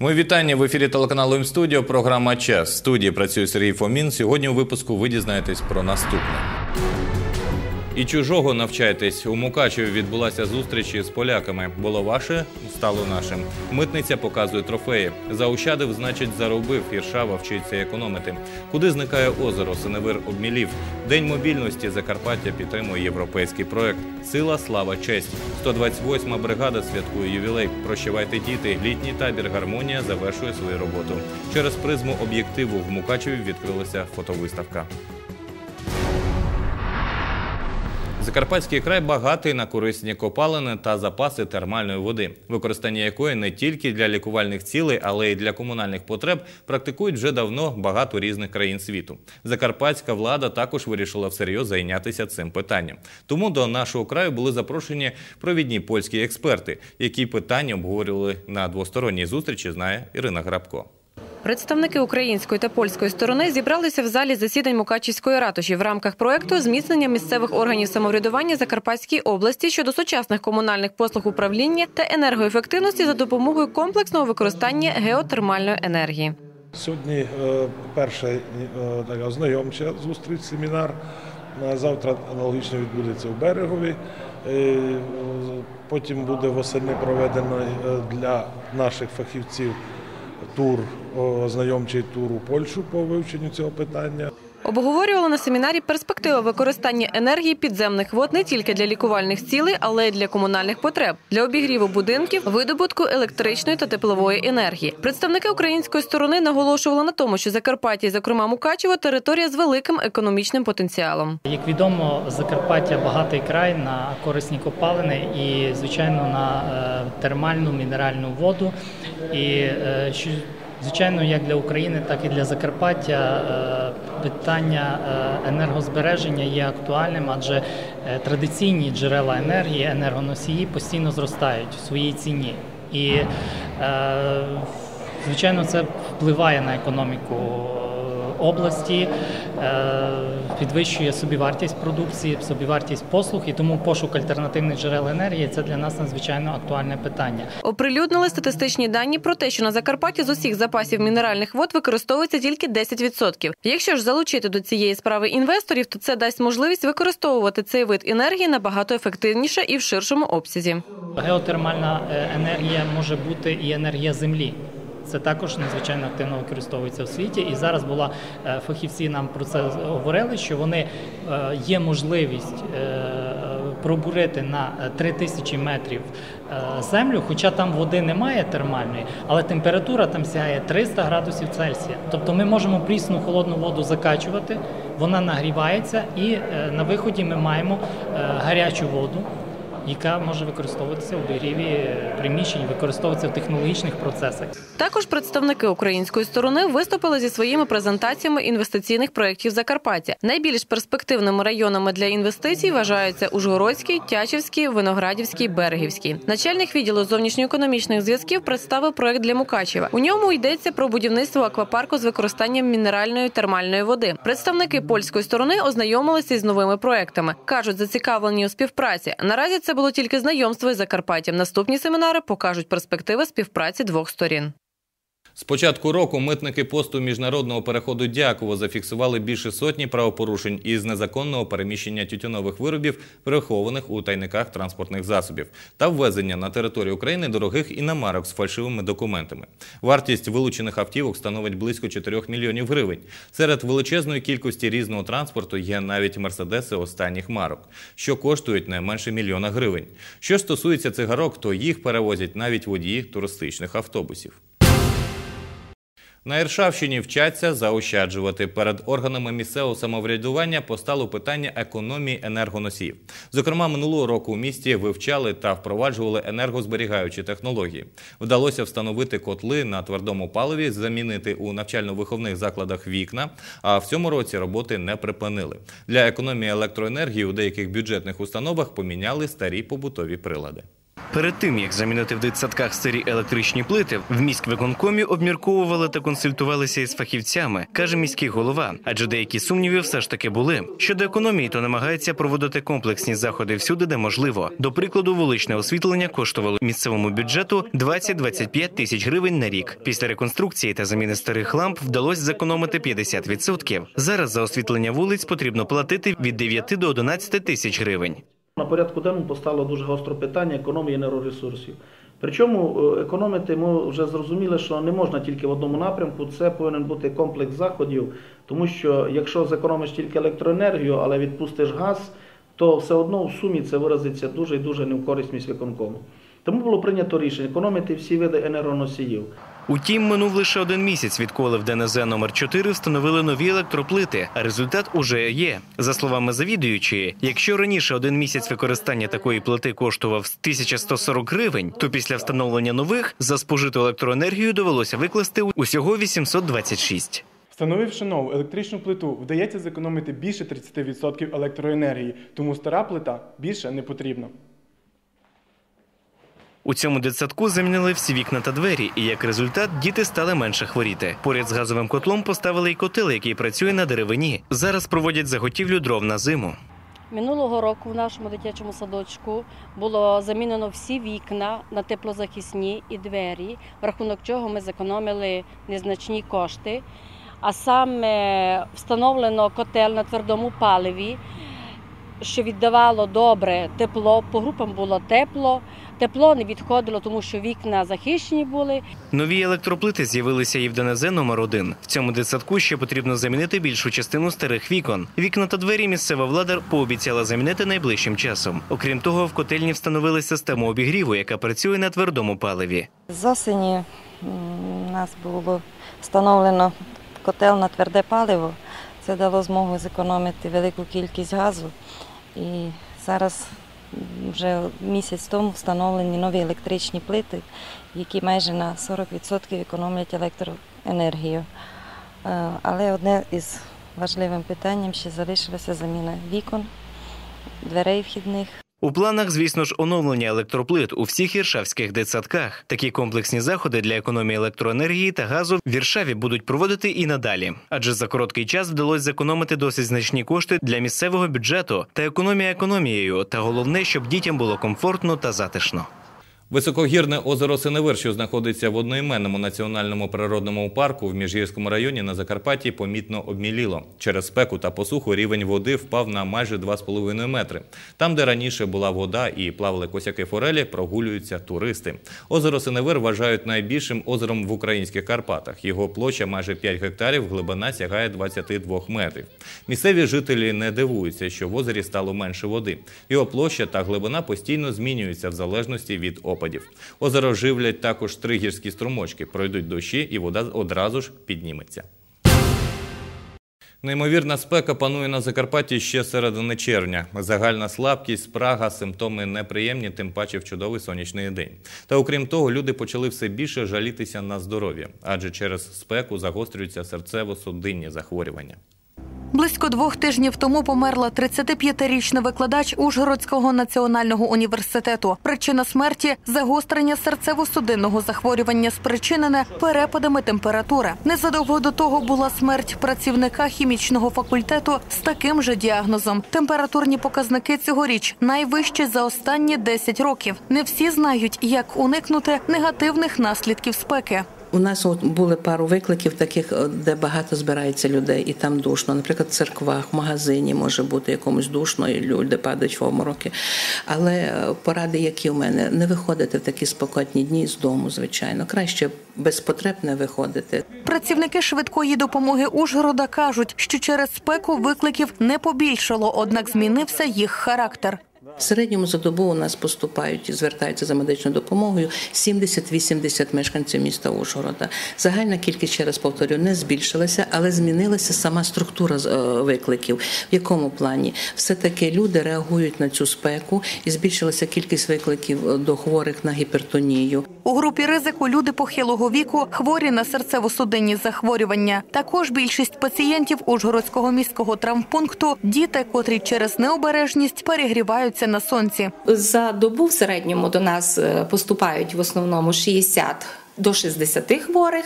Мої вітання в ефірі телеканалу М-студіо. Програма Час. Студії працює Сергій Фомін. Сьогодні у випуску ви дізнаєтесь про наступне. І чужого навчайтесь. У Мукачеві відбулася зустріч із поляками. Було ваше, стало нашим. Митниця показує трофеї. Заощадив, значить, заробив. Іршава вчиться економити. Куди зникає озеро? Синевир обмілів. День мобільності Закарпаття підтримує європейський проект. Сила, слава, честь. 128-ма бригада святкує ювілей. Прощавайте діти. Літній табір Гармонія завершує свою роботу. Через призму об'єктиву в Мукачеві відкрилася фотовиставка. Закарпатський край багатий на корисні копалини та запаси термальної води, використання якої не тільки для лікувальних цілей, але й для комунальних потреб практикують вже давно багато різних країн світу. Закарпатська влада також вирішила всерйоз зайнятися цим питанням. Тому до нашого краю були запрошені провідні польські експерти, які питання обговорювали на двосторонній зустрічі. Знає Ірина Грабко. Представники української та польської сторони зібралися в залі засідань Мукачівської ратуші в рамках проекту зміцнення місцевих органів самоврядування Закарпатській області щодо сучасних комунальних послуг управління та енергоефективності за допомогою комплексного використання геотермальної енергії. Сьогодні е, перша е, така ознайомча зустріч, семінар. На Завтра аналогічно відбудеться в берегові. Е, Потім буде восени проведено е, для наших фахівців тур, ознайомчий тур у Польщу по вивченню цього питання. Обговорювали на семінарі перспективи використання енергії підземних вод не тільки для лікувальних цілей, але й для комунальних потреб, для обігріву будинків, видобутку електричної та теплової енергії. Представники української сторони наголошували на тому, що Закарпаття, зокрема Мукачево, територія з великим економічним потенціалом. Як відомо, Закарпаття багатий край на корисні копалини і, звичайно, на е, термальну мінеральну воду. І е, що Звичайно, як для України, так і для Закарпаття е, питання енергозбереження є актуальним, адже традиційні джерела енергії, енергоносії постійно зростають в своїй ціні. І, звичайно, це впливає на економіку області, підвищує собівартість продукції, собівартість послуг, і тому пошук альтернативних джерел енергії це для нас надзвичайно актуальне питання. Оприлюднили статистичні дані про те, що на Закарпатті з усіх запасів мінеральних вод використовується тільки 10%. Якщо ж залучити до цієї справи інвесторів, то це дасть можливість використовувати цей вид енергії набагато ефективніше і в ширшому обсязі. Геотермальна енергія може бути і енергія землі. Це також надзвичайно активно використовується в світі. І зараз була фахівці нам про це говорили, що вони є можливість пробурити на 3000 метрів землю, хоча там води немає термальної, але температура там сягає 300 градусів Цельсія. Тобто ми можемо прісну холодну воду закачувати, вона нагрівається, і на виході ми маємо гарячу воду яка може використовуватися у обігріві приміщень, використовуватися в технологічних процесах. Також представники української сторони виступили зі своїми презентаціями інвестиційних проєктів Закарпаття. Найбільш перспективними районами для інвестицій вважаються Ужгородський, Тячівський, Виноградівський, Берегівський. Начальник відділу зовнішньоекономічних зв'язків представив проєкт для Мукачева. У ньому йдеться про будівництво аквапарку з використанням мінеральної термальної води. Представники польської сторони ознайомилися з новими проектами. кажуть, зацікавлені у співпраці. Наразі це було тільки знайомство із Закарпаттям. Наступні семінари покажуть перспективи співпраці двох сторін. З початку року митники посту міжнародного переходу Дяково зафіксували більше сотні правопорушень із незаконного переміщення тютюнових виробів, прихованих у тайниках транспортних засобів, та ввезення на територію України дорогих іномарок з фальшивими документами. Вартість вилучених автівок становить близько 4 мільйонів гривень. Серед величезної кількості різного транспорту є навіть мерседеси останніх марок, що коштують не менше мільйона гривень. Що стосується цигарок, то їх перевозять навіть водії туристичних автобусів. На Іршавщині вчаться заощаджувати. Перед органами місцевого самоврядування постало питання економії енергоносіїв. Зокрема, минулого року у місті вивчали та впроваджували енергозберігаючі технології. Вдалося встановити котли на твердому паливі, замінити у навчально-виховних закладах вікна. А в цьому році роботи не припинили. Для економії електроенергії у деяких бюджетних установах поміняли старі побутові прилади. Перед тим як замінити в дитсадках старі електричні плити, в міськвиконкомі обмірковували та консультувалися із фахівцями, каже міський голова. Адже деякі сумніви все ж таки були. Щодо економії, то намагається проводити комплексні заходи всюди, де можливо. До прикладу, вуличне освітлення коштувало місцевому бюджету 20-25 тисяч гривень на рік. Після реконструкції та заміни старих ламп вдалося зекономити 50%. Зараз за освітлення вулиць потрібно платити від 9 до 11 тисяч гривень. На порядку денному постало дуже гостро питання економії енергоресурсів. Причому е, економити ми вже зрозуміли, що не можна тільки в одному напрямку. Це повинен бути комплекс заходів, тому що якщо зекономиш тільки електроенергію, але відпустиш газ, то все одно в сумі це виразиться дуже і дуже не в користь міськвиконкому. Тому було прийнято рішення економити всі види енергоносіїв. Утім, минув лише один місяць, відколи в ДНЗ номер 4 встановили нові електроплити, а результат уже є. За словами завідуючої, якщо раніше один місяць використання такої плити коштував 1140 гривень, то після встановлення нових за спожиту електроенергію довелося викласти усього 826. Встановивши нову електричну плиту, вдається зекономити більше 30% електроенергії, тому стара плита більше не потрібна. У цьому дитсадку замінили всі вікна та двері, і як результат діти стали менше хворіти. Поряд з газовим котлом поставили й котел, який працює на деревині. Зараз проводять заготівлю дров на зиму. Минулого року в нашому дитячому садочку було замінено всі вікна на теплозахисні і двері, в рахунок чого ми зекономили незначні кошти. А саме встановлено котел на твердому паливі, що віддавало добре тепло. По групам було тепло. Тепло не відходило, тому що вікна захищені були. Нові електроплити з'явилися і в ДНЗ номер 1 В цьому дитсадку ще потрібно замінити більшу частину старих вікон. Вікна та двері місцева влада пообіцяла замінити найближчим часом. Окрім того, в котельні встановили систему обігріву, яка працює на твердому паливі. З осені у нас було встановлено котел на тверде паливо. Це дало змогу зекономити велику кількість газу. І зараз вже місяць тому встановлені нові електричні плити, які майже на 40% економлять електроенергію. Е, Але одне із важливим питанням ще залишилася заміна вікон, дверей вхідних. У планах, звісно ж, оновлення електроплит у всіх іршавських дитсадках. Такі комплексні заходи для економії електроенергії та газу в Іршаві будуть проводити і надалі, адже за короткий час вдалося зекономити досить значні кошти для місцевого бюджету та економія економією. Та головне, щоб дітям було комфортно та затишно. Високогірне озеро Синевир, що знаходиться в одноіменному національному природному парку в Міжгірському районі на Закарпатті, помітно обміліло. Через спеку та посуху рівень води впав на майже 2,5 метри. Там, де раніше була вода і плавали косяки форелі, прогулюються туристи. Озеро Синевир вважають найбільшим озером в українських Карпатах. Його площа майже 5 гектарів, глибина сягає 22 метрів. Місцеві жителі не дивуються, що в озері стало менше води. Його площа та глибина постійно змінюються в залежності від опадів. Озеро живлять також три гірські струмочки. Пройдуть дощі, і вода одразу ж підніметься. Неймовірна спека панує на Закарпатті ще середини червня. Загальна слабкість, спрага, симптоми неприємні, тим паче в чудовий сонячний день. Та окрім того, люди почали все більше жалітися на здоров'я, адже через спеку загострюються серцево-судинні захворювання. Близько двох тижнів тому померла 35-річна викладач Ужгородського національного університету. Причина смерті загострення серцево-судинного захворювання, спричинене перепадами температури. Незадовго до того була смерть працівника хімічного факультету з таким же діагнозом. Температурні показники цьогоріч найвищі за останні 10 років. Не всі знають, як уникнути негативних наслідків спеки. У нас от були пару викликів, таких, е, де багато збирається людей, і там душно. Наприклад, в церквах, в магазині може бути якомусь душно, і люди падають в обмороки. Але е, поради, які в мене, не виходити в такі спокотні дні з дому, звичайно. Краще без потреб не виходити. Працівники швидкої допомоги Ужгорода кажуть, що через спеку викликів не побільшало, однак змінився їх характер. В середньому за добу у нас поступають і звертаються за медичною допомогою 70-80 мешканців міста Ужгорода. Загальна кількість, ще раз повторю, не збільшилася, але змінилася сама структура е, викликів. В якому плані все-таки люди реагують на цю спеку і збільшилася кількість викликів е, до хворих на гіпертонію. У групі ризику люди похилого віку, хворі на серцево-судинні захворювання. Також більшість пацієнтів Ужгородського міського травмпункту – діти, котрі через необережність перегріваються на сонці. За добу в середньому до нас е, поступають в основному 60 до 60 хворих,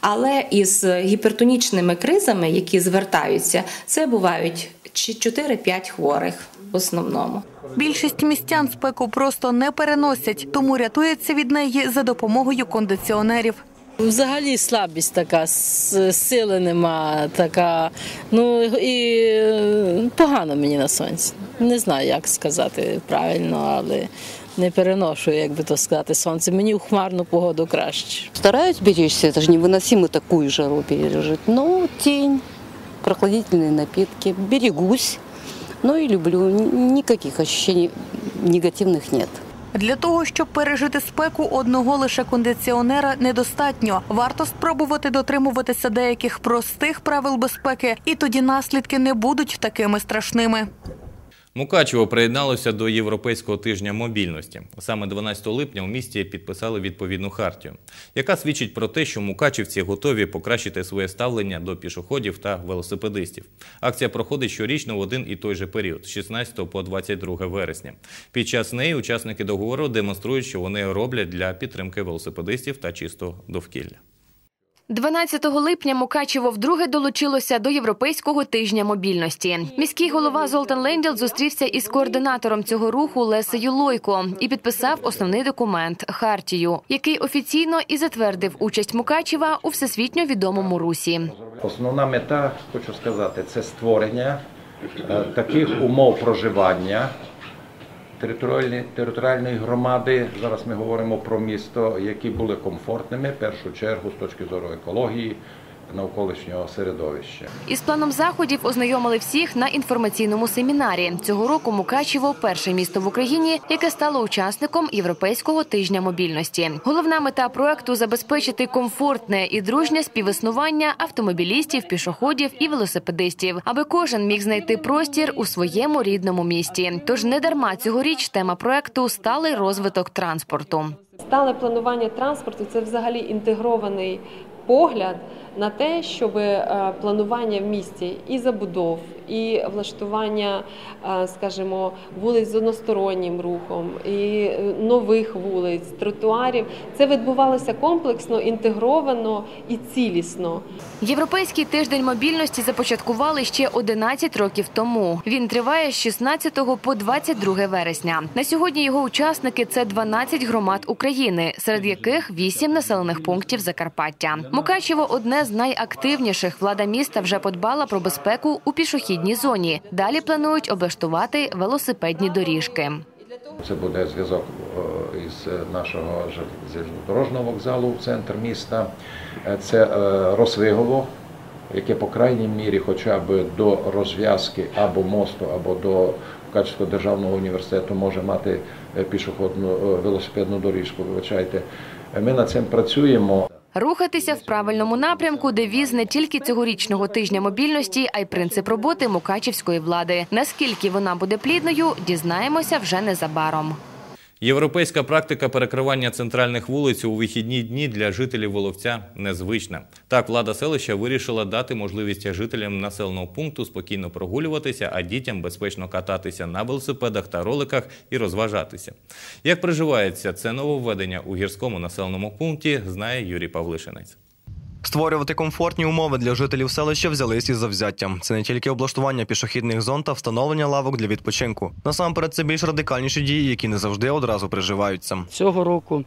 але із гіпертонічними кризами, які звертаються, це бувають 4-5 хворих в основному. Більшість містян спеку просто не переносять, тому рятуються від неї за допомогою кондиціонерів. Взагалі слабість така, с- сили нема, така. Ну і е, погано мені на сонці. Не знаю, як сказати правильно, але не переношу, як би то сказати, сонце. Мені в хмарну погоду краще. Стараюсь беречься, это же невыносимо такую жару пережить. Но тень, прохладительные напитки, берегусь. Ну и люблю. Н- Никаких ощущений негативных нет. Для того, щоб пережити спеку, одного лише кондиціонера недостатньо. Варто спробувати дотримуватися деяких простих правил безпеки, і тоді наслідки не будуть такими страшними. Мукачево приєдналося до Європейського тижня мобільності. Саме 12 липня у місті підписали відповідну хартію, яка свідчить про те, що мукачівці готові покращити своє ставлення до пішоходів та велосипедистів. Акція проходить щорічно в один і той же період з 16 по 22 вересня. Під час неї учасники договору демонструють, що вони роблять для підтримки велосипедистів та чистого довкілля. 12 липня Мукачево вдруге долучилося до Європейського тижня мобільності. Міський голова Золтан Ленділ зустрівся із координатором цього руху Лесею Лойко і підписав основний документ хартію, який офіційно і затвердив участь Мукачева у всесвітньо відомому русі. Основна мета, хочу сказати, це створення е, таких умов проживання територіальної, територіальної громади. Зараз ми говоримо про місто, які були комфортними, в першу чергу з точки зору екології, навколишнього середовища. Із планом заходів ознайомили всіх на інформаційному семінарі. Цього року Мукачево перше місто в Україні, яке стало учасником Європейського тижня мобільності. Головна мета проекту забезпечити комфортне і дружнє співіснування автомобілістів, пішоходів і велосипедистів, аби кожен міг знайти простір у своєму рідному місті. Тож не дарма цьогоріч тема проекту сталий розвиток транспорту. Стале планування транспорту це взагалі інтегрований погляд на те, щоб е, планування в місті і забудов, і влаштування, е, скажімо, вулиць з одностороннім рухом, і е, нових вулиць, тротуарів, це відбувалося комплексно, інтегровано і цілісно. Європейський тиждень мобільності започаткували ще 11 років тому. Він триває з 16 по 22 вересня. На сьогодні його учасники це 12 громад України, серед яких 8 населених пунктів Закарпаття. Мукачево одне з найактивніших. Влада міста вже подбала про безпеку у пішохідній зоні. Далі планують облаштувати велосипедні доріжки. Це буде зв'язок е, із нашого железнодорожного вокзалу в центр міста. Е, Це е, Росвигово, яке по крайній мірі, хоча б до розв'язки або мосту, або до Мукачевського державного університету може мати пішохідну велосипедну доріжку. Вибачайте, ми над цим працюємо. Рухатися в правильному напрямку девіз не тільки цьогорічного тижня мобільності, а й принцип роботи мукачівської влади. Наскільки вона буде плідною, дізнаємося вже незабаром. Європейська практика перекривання центральних вулиць у вихідні дні для жителів Воловця незвична. Так, влада селища вирішила дати можливість жителям населеного пункту спокійно прогулюватися, а дітям безпечно кататися на велосипедах та роликах і розважатися. Як проживається це нововведення у гірському населеному пункті, знає Юрій Павлишинець. Створювати комфортні умови для жителів селища взялись із завзяттям. Це не тільки облаштування пішохідних зон та встановлення лавок для відпочинку. Насамперед, це більш радикальніші дії, які не завжди одразу приживаються. Цього року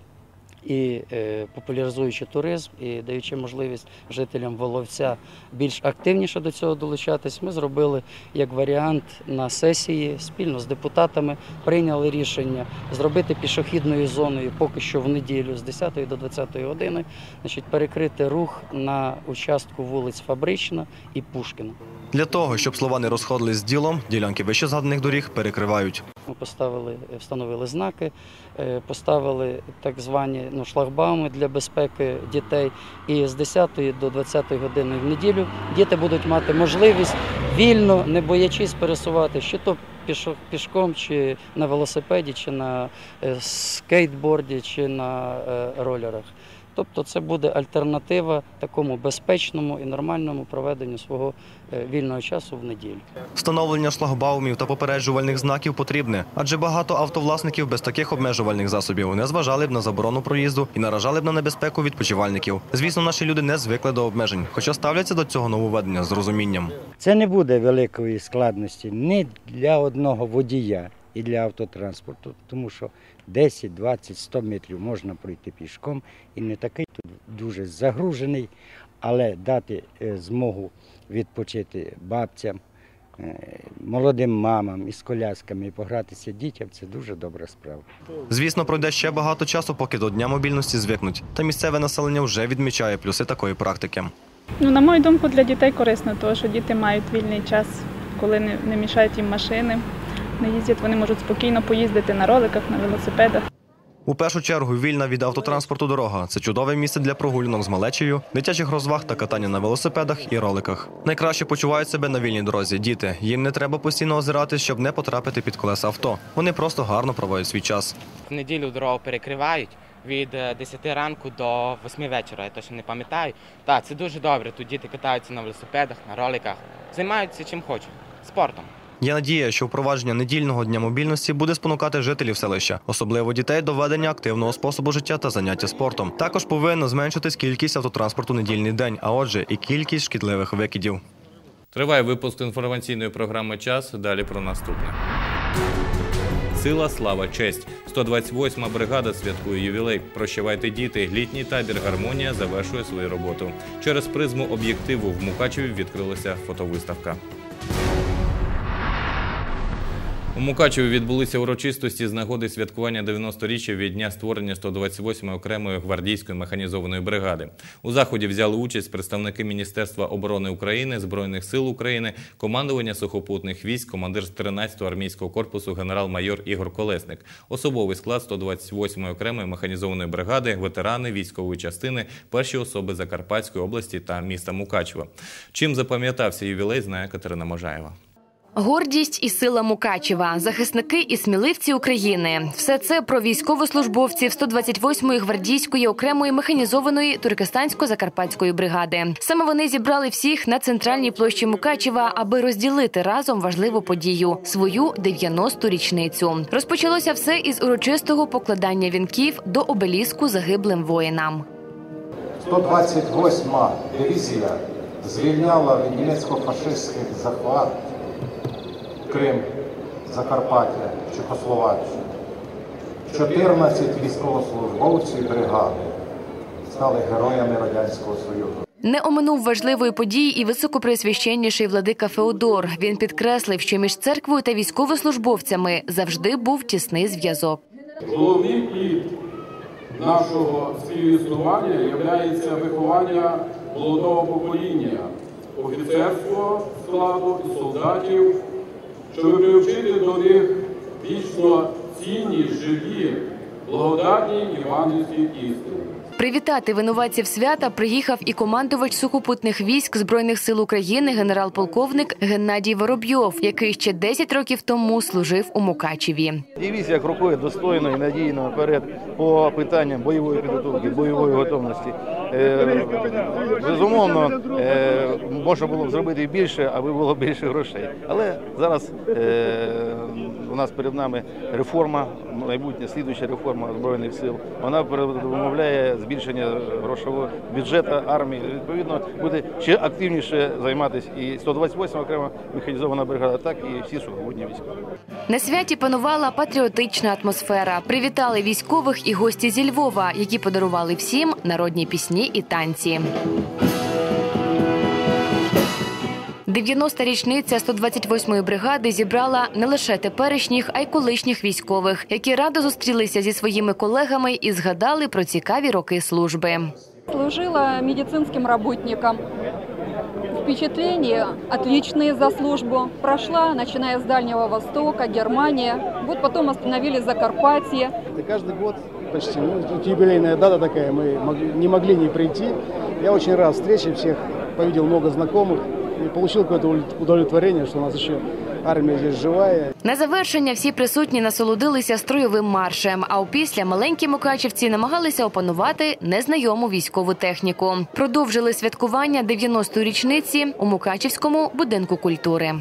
і е, популяризуючи туризм, і даючи можливість жителям Воловця більш активніше до цього долучатись, ми зробили як варіант на сесії спільно з депутатами, прийняли рішення зробити пішохідною зоною поки що в неділю з 10 до 20 години, значить, перекрити рух на участку вулиць Фабрична і Пушкіна. Для того, щоб слова не розходились з ділом, ділянки вище згаданих доріг перекривають. Ми поставили, встановили знаки, е, поставили так звані ну, шлагбауми для безпеки дітей. І з 10 до 20 години в неділю діти будуть мати можливість вільно, не боячись пересувати, чи то пішком, чи на велосипеді, чи на е, скейтборді, чи на е, ролерах. Тобто це буде альтернатива такому безпечному і нормальному проведенню свого е, вільного часу в неділю. Встановлення шлагбаумів та попереджувальних знаків потрібне, адже багато автовласників без таких обмежувальних засобів не зважали б на заборону проїзду і наражали б на небезпеку відпочивальників. Звісно, наші люди не звикли до обмежень, хоча ставляться до цього нововведення з розумінням. Це не буде великої складності ні для одного водія і для автотранспорту, тому що 10, 20, 100 метрів можна пройти пішком і не такий тут дуже загружений, але дати е, змогу відпочити бабцям, е, молодим мамам із колясками і погратися дітям це дуже добра справа. Звісно, пройде ще багато часу, поки до дня мобільності звикнуть. Та місцеве населення вже відмічає плюси такої практики. Ну, на мою думку, для дітей корисно, тому що діти мають вільний час, коли не, не мішають їм машини, не їздять, вони можуть спокійно поїздити на роликах, на велосипедах. У першу чергу вільна від автотранспорту дорога це чудове місце для прогулянок з малечею, дитячих розваг та катання на велосипедах і роликах. Найкраще почувають себе на вільній дорозі. Діти їм не треба постійно озиратись, щоб не потрапити під колеса авто. Вони просто гарно проводять свій час. В неділю дорогу перекривають від е, 10 ранку до 8 вечора, я точно не пам'ятаю. Так, це дуже добре. Тут діти катаються на велосипедах, на роликах, займаються чим хочуть, спортом. Є надія, що впровадження недільного дня мобільності буде спонукати жителів селища, особливо дітей, до ведення активного способу життя та заняття спортом. Також повинна зменшитись кількість автотранспорту недільний день, а отже, і кількість шкідливих викидів. Триває випуск інформаційної програми Час. Далі про наступне. Сила, слава, честь. 128-ма бригада святкує ювілей. Прощавайте діти. Літній табір Гармонія завершує свою роботу. Через призму об'єктиву в Мукачеві відкрилася фотовиставка. У Мукачеві відбулися урочистості з нагоди святкування 90-річчя від дня створення 128-ї окремої гвардійської механізованої бригади. У заході взяли участь представники Міністерства оборони України, Збройних сил України, командування сухопутних військ, командир 13-го армійського корпусу генерал-майор Ігор Колесник, особовий склад 128-ї окремої механізованої бригади, ветерани військової частини, перші особи Закарпатської області та міста Мукачева. Чим запам'ятався ювілей, знає Катерина Можаєва. Гордість і сила Мукачева, захисники і сміливці України. Все це про військовослужбовців 128-ї гвардійської окремої механізованої туркестансько-закарпатської бригади. Саме вони зібрали всіх на центральній площі Мукачева, аби розділити разом важливу подію свою 90-ту річницю. Розпочалося все із урочистого покладання вінків до обеліску загиблим воїнам. 128-ма дивізія звільняла від німецько-фашистських захват Крим, Закарпаття, Чехословаччину. 14 військовослужбовців бригади стали героями Радянського Союзу. Не оминув важливої події і високопресвященніший владика Феодор. Він підкреслив, що між церквою та військовослужбовцями завжди був тісний зв'язок. Головним плід нашого співіснування є виховання молодого покоління, офіцерського складу і солдатів, щоб приучити до них вічно цінні, живі, благодатні євангельські істини. Привітати винуватців свята приїхав і командувач сухопутних військ збройних сил України, генерал-полковник Геннадій Воробйов, який ще 10 років тому служив у Мукачеві. Дивізія крокує достойно і надійно наперед по питанням бойової підготовки, бойової готовності. Е, Безумовно, е, можна було б зробити більше, аби було більше грошей. Але зараз е, у нас перед нами реформа, майбутня слідуюча реформа збройних сил. Вона передумовляє збільшення грошового бюджету армії. Відповідно, буде ще активніше займатися і 128 окрема механізована бригада, так і всі сухопутні війська. На святі панувала патріотична атмосфера. Привітали військових і гості зі Львова, які подарували всім народні пісні і танці. 90-та річниця 128-ї бригади зібрала не лише теперішніх, а й колишніх військових, які радо зустрілися зі своїми колегами і згадали про цікаві роки служби. Служила медицинским работником. Впечатления отличные за службу. Прошла, начиная с Дальнего Востока, Германия. Вот потом остановились в Закарпатье. И каждый год почти, ну, тут юбилейная дата такая, мы могли- не могли не прийти. Я очень рад встрече всех, повидел много знакомых и получил какое-то удовлетворение, что у нас ще армія здесь живая. На завершення всі присутні насолодилися строєвим маршем. А опісля маленькі мукачівці намагалися опанувати незнайому військову техніку. Продовжили святкування 90-ї річниці у Мукачівському будинку культури.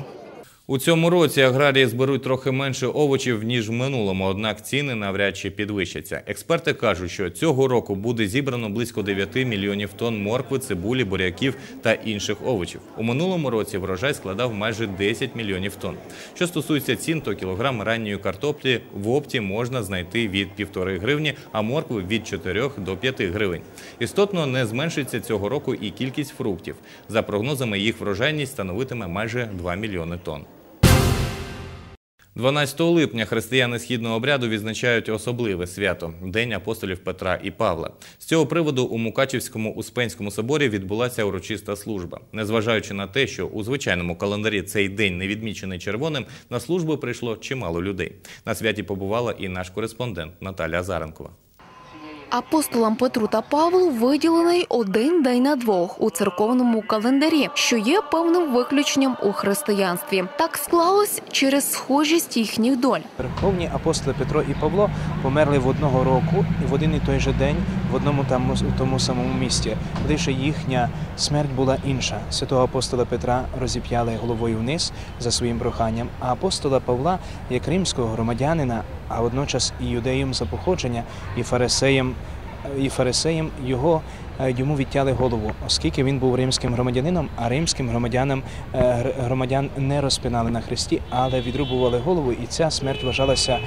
У цьому році аграрії зберуть трохи менше овочів ніж в минулому, однак ціни навряд чи підвищаться. Експерти кажуть, що цього року буде зібрано близько 9 мільйонів тонн моркви, цибулі, буряків та інших овочів. У минулому році врожай складав майже 10 мільйонів тонн. Що стосується цін, то кілограм ранньої картоплі в опті можна знайти від 1,5 гривні, а моркви від 4 до 5 гривень. Істотно не зменшиться цього року і кількість фруктів. За прогнозами, їх врожайність становитиме майже 2 мільйони тонн. 12 липня християни східного обряду відзначають особливе свято День апостолів Петра і Павла. З цього приводу у Мукачівському Успенському соборі відбулася урочиста служба. Незважаючи на те, що у звичайному календарі цей день не відмічений червоним, на службу прийшло чимало людей. На святі побувала і наш кореспондент Наталя Азаренкова. Апостолам Петру та Павлу виділений один день на двох у церковному календарі, що є певним виключенням у християнстві. Так склалось через схожість їхніх доль. Верховні апостоли Петро і Павло померли в одного року і в один і той же день в одному там у тому самому місті. Лише їхня смерть була інша. Святого апостола Петра розіп'яли головою вниз за своїм проханням, а апостола Павла як римського громадянина, а водночас і юдеєм за походження, і фарисеєм і фарисеєм його йому відтяли голову, оскільки він був римським громадянином, а римським громадянам е, громадян не розпинали на хресті, але відрубували голову, і ця смерть вважалася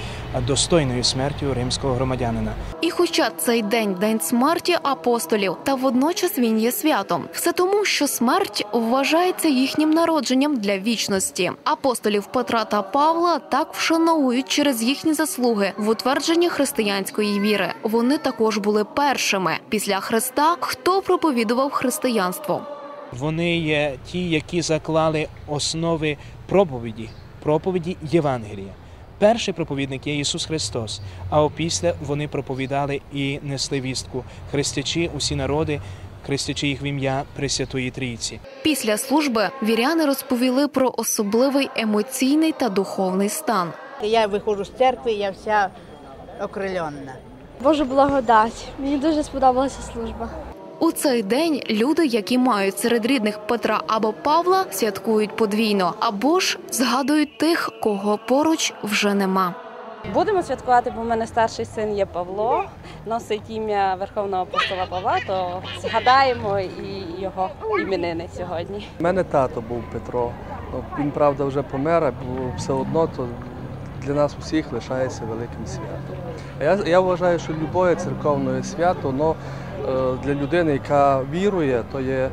достойною смертю римського громадянина. І хоча цей день день смерті апостолів, та водночас він є святом. Все тому, що смерть вважається їхнім народженням для вічності. Апостолів Петра та Павла так вшановують через їхні заслуги в утвердженні християнської віри. Вони також були першими після Христа, хто проповідував християнство. Вони є ті, які заклали основи проповіді, проповіді Євангелія. Перший проповідник є Ісус Христос, а опісля вони проповідали і несли вістку, хрестячи усі народи, хрестячи їх в ім'я Пресвятої Трійці. Після служби віряни розповіли про особливий емоційний та духовний стан. Я виходжу з церкви, я вся окрильонна. Божу благодать. Мені дуже сподобалася служба. У цей день люди, які мають серед рідних Петра або Павла, святкують подвійно або ж згадують тих, кого поруч вже нема. Будемо святкувати, бо в мене старший син є Павло, носить ім'я Верховного апостола Павла, то згадаємо і його іменини сьогодні. У мене тато був Петро. Ну, Він, правда, вже помер, а бо все одно то для нас усіх лишається великим святом. А Я, я вважаю, що любое церковне свято, воно для людини, яка вірує, то є е,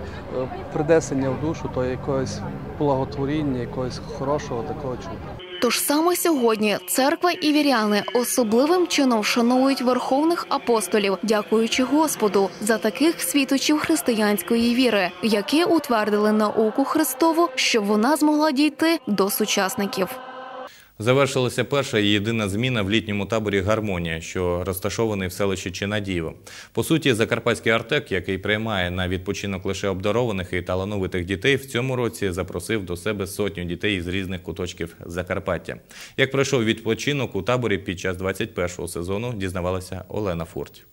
придесення в душу, то є якогось благотворіння, якогось хорошого такого чуда. Тож саме сьогодні церква і віряни особливим чином вшановують верховних апостолів, дякуючи Господу за таких світочів християнської віри, які утвердили науку Христову, щоб вона змогла дійти до сучасників. Завершилася перша і єдина зміна в літньому таборі Гармонія, що розташований в селищі Чинадіїво. По суті, Закарпатський Артек, який приймає на відпочинок лише обдарованих і талановитих дітей, в цьому році запросив до себе сотню дітей з різних куточків Закарпаття. Як пройшов відпочинок у таборі під час 21-го сезону, дізнавалася Олена Фурть.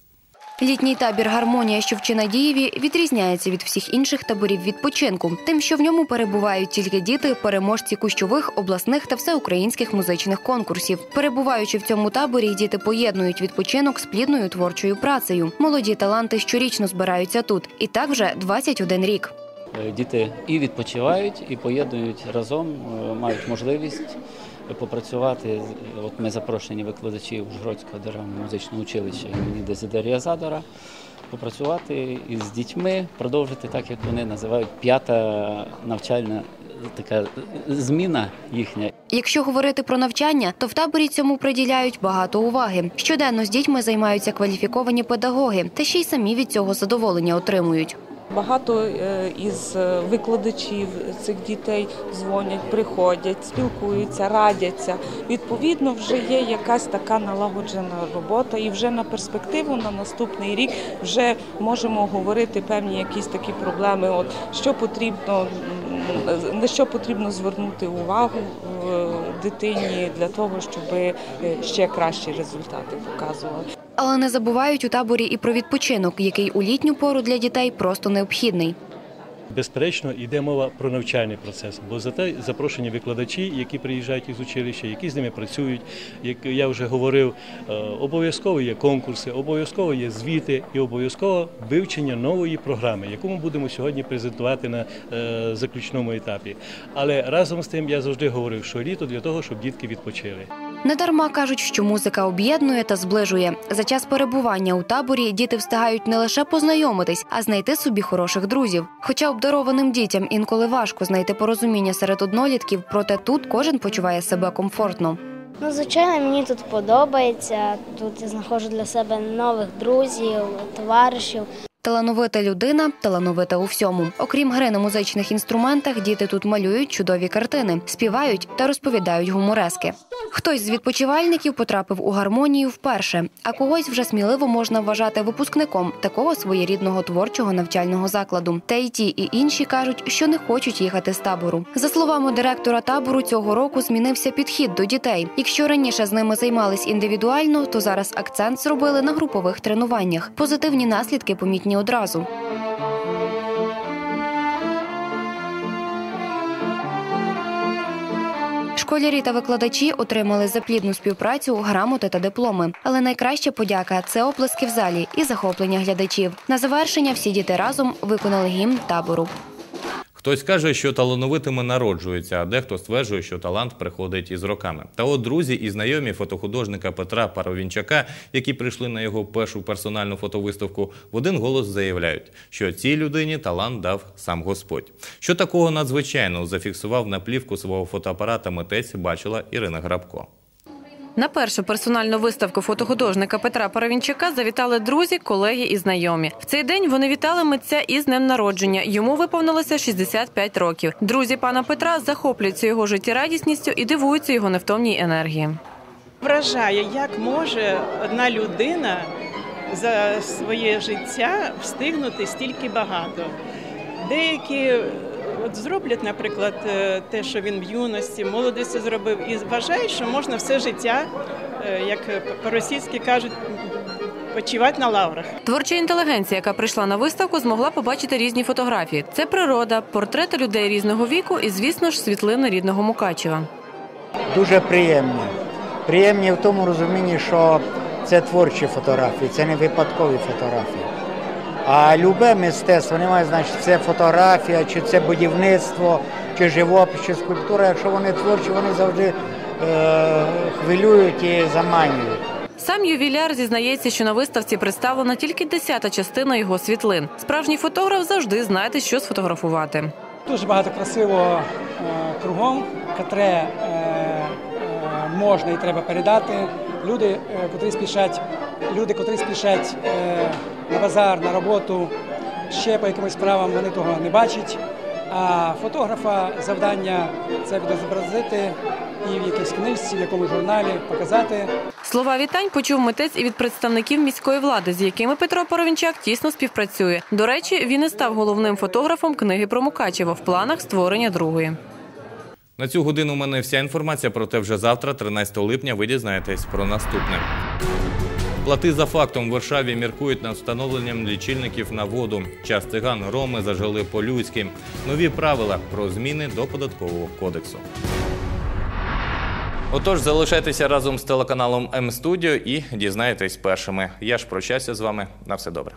Літній табір Гармонія, що в Чинадієві, відрізняється від всіх інших таборів відпочинку, тим, що в ньому перебувають тільки діти, переможці кущових, обласних та всеукраїнських музичних конкурсів. Перебуваючи в цьому таборі, діти поєднують відпочинок з плідною творчою працею. Молоді таланти щорічно збираються тут, і так вже 21 рік. Е, Діти і відпочивають, і поєднують разом, е, мають можливість попрацювати. От ми запрошені викладачі Ужгородського державного музичного училища імені Дезидерія Задора. Попрацювати із дітьми, продовжити так, як вони називають п'ята навчальна така зміна їхня. Якщо говорити про навчання, то в таборі цьому приділяють багато уваги. Щоденно з дітьми займаються кваліфіковані педагоги, та ще й самі від цього задоволення отримують. Багато е, із викладачів цих дітей дзвонять, приходять, спілкуються, радяться. Відповідно, вже є якась така налагоджена робота, і вже на перспективу на наступний рік вже можемо говорити певні якісь такі проблеми. От що потрібно на що потрібно звернути увагу е, дитині для того, щоб е, ще кращі результати показували. Але не забувають у таборі і про відпочинок, який у літню пору для дітей просто необхідний. Безперечно, йде мова про навчальний процес, бо за те запрошені викладачі, які приїжджають із училища, які з ними працюють. Як я вже говорив, е, обов'язково є конкурси, обов'язково є звіти і обов'язково вивчення нової програми, яку ми будемо сьогодні презентувати на е, заключному етапі. Але разом з тим я завжди говорив, що літо для того, щоб дітки відпочили. Недарма кажуть, що музика об'єднує та зближує. За час перебування у таборі діти встигають не лише познайомитись, а знайти собі хороших друзів. Хоча обдарованим дітям інколи важко знайти порозуміння серед однолітків, проте тут кожен почуває себе комфортно. Ну, звичайно, мені тут подобається. Тут я знаходжу для себе нових друзів, товаришів. Талановита людина, талановита у всьому. Окрім гри на музичних інструментах, діти тут малюють чудові картини, співають та розповідають гуморески. Хтось з відпочивальників потрапив у гармонію вперше, а когось вже сміливо можна вважати випускником такого своєрідного творчого навчального закладу. Та й ті, і інші кажуть, що не хочуть їхати з табору. За словами директора табору, цього року змінився підхід до дітей. Якщо раніше з ними займались індивідуально, то зараз акцент зробили на групових тренуваннях. Позитивні наслідки помітні одразу. Школярі та викладачі отримали за плідну співпрацю грамоти та дипломи. Але найкраща подяка це оплески в залі і захоплення глядачів. На завершення всі діти разом виконали гімн табору. Хтось каже, що талановитими народжуються, а дехто стверджує, що талант приходить із роками. Та от друзі і знайомі фотохудожника Петра Паровінчака, які прийшли на його першу персональну фотовиставку, в один голос заявляють, що цій людині талант дав сам Господь. Що такого надзвичайного зафіксував на плівку свого фотоапарата митець, бачила Ірина Грабко. На першу персональну виставку фотохудожника Петра Паравінчака завітали друзі, колеги і знайомі. В цей день вони вітали митця із днем народження. Йому виповнилося 65 років. Друзі пана Петра захоплюються його життєрадісністю і дивуються його невтомній енергії. Вражає, як може одна людина за своє життя встигнути стільки багато. Деякі от зроблять, наприклад, е, те, що він в юності, молодості зробив, і вважають, що можна все життя, е, як по-російськи кажуть, почивати на лаврах. Творча інтелігенція, яка прийшла на виставку, змогла побачити різні фотографії. Це природа, портрети людей різного віку і, звісно ж, світлини рідного Мукачева. Дуже приємні. Приємні в тому розумінні, що це творчі фотографії, це не випадкові фотографії. А любе мистецтво не має значення, це фотографія, чи це будівництво, чи живопис, чи скульптура. Якщо вони творчі, вони завжди е, хвилюють і заманюють. Сам ювіляр зізнається, що на виставці представлена тільки десята частина його світлин. Справжній фотограф завжди знає, що сфотографувати. Дуже багато красивого е, кругом, котре е, е, можна і треба передати. Люди, е, котрі спішать, люди, котрі спішать е, на базар, на роботу, ще по якимось справам, вони того не бачать. А фотографа завдання це відобразити і в якійсь книжці, в якомусь журналі показати. Слова вітань почув митець і від представників міської влади, з якими Петро Поровінчак тісно співпрацює. До речі, він і став головним фотографом книги про Мукачева в планах створення другої. На цю годину у мене вся інформація, проте вже завтра, 13 липня, ви дізнаєтесь про наступне. Плати за фактом в Варшаві міркують над встановленням лічильників на воду. Час циган роми зажили по-людськи. Нові правила про зміни до податкового кодексу. Отож, залишайтеся разом з телеканалом М-студіо і дізнаєтесь першими. Я ж прощаюся з вами. На все добре.